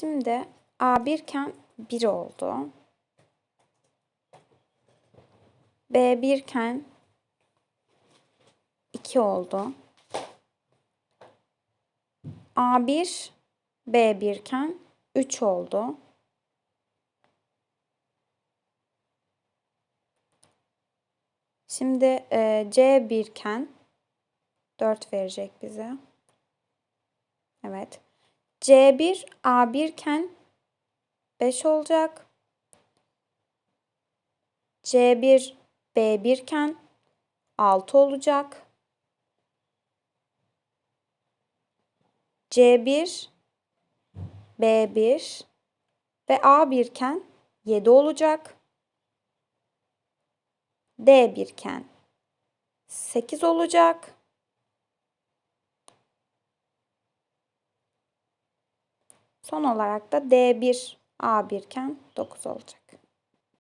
Şimdi A1 iken 1 oldu. B1 iken 2 oldu. A1 B1 iken 3 oldu. Şimdi e, C1 iken 4 verecek bize. Evet. C1 A1 iken 5 olacak. C1 B1 iken 6 olacak. C1 B1 ve A1 iken 7 olacak. D1 iken 8 olacak. Son olarak da D1 A1 iken 9 olacak.